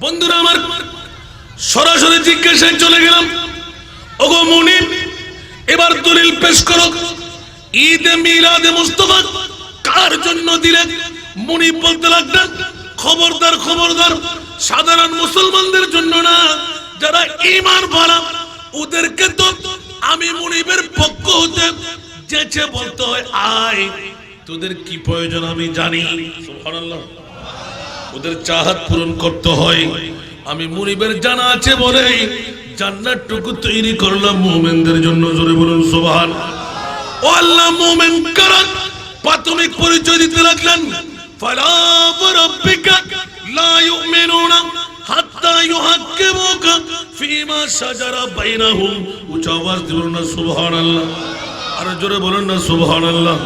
বন্ধুরা, আমার সরাসরি জিজ্ঞাসায় চলে গেলাম, ওগো মুনি, এবার দলিল পেশ করো। ঈদে মিলাদে মুস্তফা কার জন্য দিলেন? মুনি বলতে লাগলেন, খবরদার খবরদার, সাধারণ মুসলমানদের জন্য না, যারা ঈমান ভাড়া ওদেরকে তো আমি মুনিবের পক্ষ হতে যেচে বলতে হয়, আয়, তোদের কি প্রয়োজন আমি জানি। সুবহানাল্লাহ। ওদের চাহাত পূরণ করতে হয়। আমি মুনিবের জানা আছে বলে জান্নাতটুকু তৈরি করলাম মুমিনদের জন্য। জোরে বলুন, সুবহান। ও আল্লাহ, মুমিন কারণ প্রাথমিক পরিচয় দিতে লাগলেন, ফালা রাব্বিকা লা ইউমিনুনা হাত্তা ইউহাক্কিমুকা ফীমা শাজারা বাইনাহুম। উচ্চ আওয়াজ দিবেন না, সুবহানাল্লাহ। আর জোরে বলুন না, সুবহানাল্লাহ।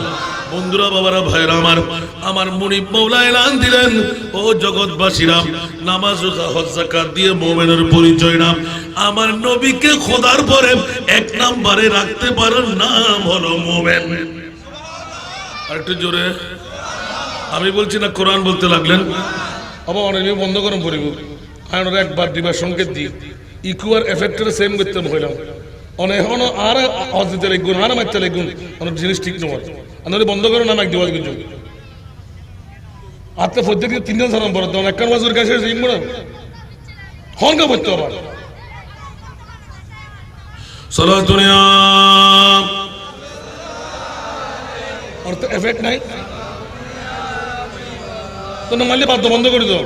বন্ধুরা, বাবারা ভাইরা আমার আমার মুনি মৌলা এলান দিলেন। ও জগৎবাসীরা, নামাজ, রোজা, হজ দিয়ে মোমেনের পরিচয় নাম। আমার নবীকে খোদার পরে এক নাম্বারে রাখতে পারার নাম হলো মুমিন। আরেকটু জোরে। আমি বলছি না, কোরআন বলতে লাগলেন? আবার অনেক বন্ধ করুন, পড়িব। একবার দিবার সংকেত দিই। ইকুয়ার এফেক্টের সেম করতে হইলাম। অনেক এখন আর অজিতে লিখুন আর মারতে অনেক জিনিস ঠিক আমি বন্ধ করুন আমি এক দিবাজ কিন্তু আত্মা প্রত্যেক তিনজন সালাম বড় তখন একখান বাজুর কাছে ইম বড় হন কা পড়তে আবার অর্থ এফেক্ট নাই। তো মারলে বাধ্য বন্ধ করে দাও।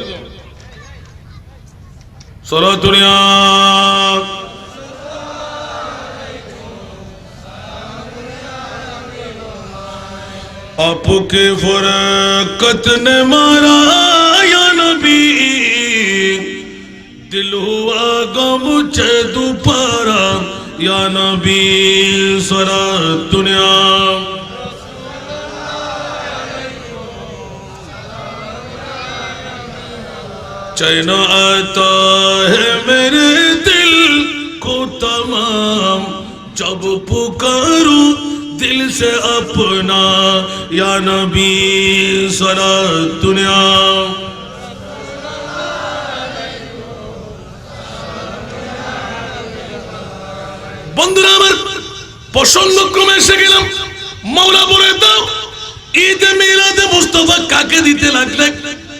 সলাতুনিয়া आपके फरकत ने मारा या नबी दिल हुआ गम चे दोपहरा या नबी सरा दुनिया चैन आता है मेरे दिल को तमाम जब पुकारूं دل سے اپنا یا نبی سرا دنیا বন্ধুরা আমার প্রসঙ্গক্রমে এসে গেলাম মৌলা বলে দাও ঈদে মিলাদে মুস্তফা কাকে দিতে লাগলেন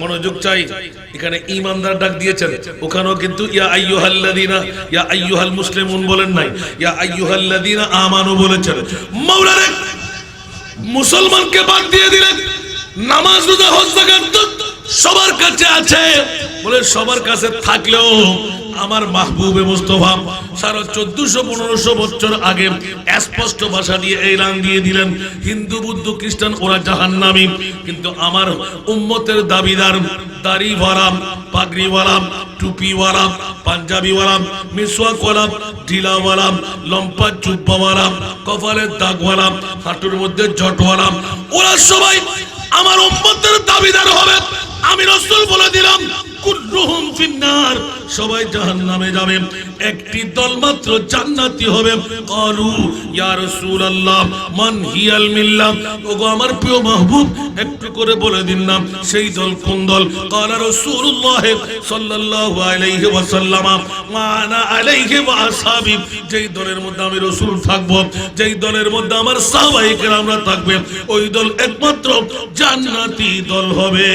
মনোযোগ চাই। এখানে ইমানদার ডাক দিয়েছেন। ওখানেও কিন্তু ইয়া আইয়ুহাল্লাযিনা, ইয়া আইয়ুহাল মুসলিমুন বলেন নাই, ইয়া আইয়ুহাল্লাযিনা আমানু বলেছেন। মাওলানা মুসলমানকে বাদ দিয়ে দিলেন। নামাজ, রোজা, হজ, যাকাত সবার কাছে আছে। বলে সবার কাছে থাকলেও আমার মাহবুবে মুস্তফা সারা চোদ্দশো, পনেরোশো বছর আগে স্পষ্ট ভাষা দিয়ে এলান দিয়ে দিলেন। হিন্দু, বুদ্ধ, খ্রিস্টান, ওরা জাহান্নামী। কিন্তু আমার উম্মতের দাবিদার দাড়ি ওয়ালাম পাগড়ি ওয়ালাম টুপি ওয়ালাম পাঞ্জাবি ওয়ালাম মিসওয়াক ওয়ালাম ঢিলা ওয়ালাম লম্পা চুব্বা ওয়ালাম কপালের দাগ ওয়ালাম হাঁটুর মধ্যে জট ওয়ালাম ওরা সবাই আমার উম্মতের দাবিদার হবে। আমি রসুল বলে দিলাম কুল্লুহুম ফিন্নার। সবাই জাহান্নামে যাবে। একটি দল মাত্র জান্নাতি হবে। ইয়া রাসূলুল্লাহ, মান হিয়াল মিল্লাহ ওগো আমার প্রিয় মাহবুব, একটু করে বলে দিন না, সেই দল কোন দল? যেই দলের মধ্যে আমি রাসূল থাকব, যেই দলের মধ্যে আমার সাহাবায়ে কেরামরা থাকবে, ওই দল একমাত্র জান্নাতি দল হবে।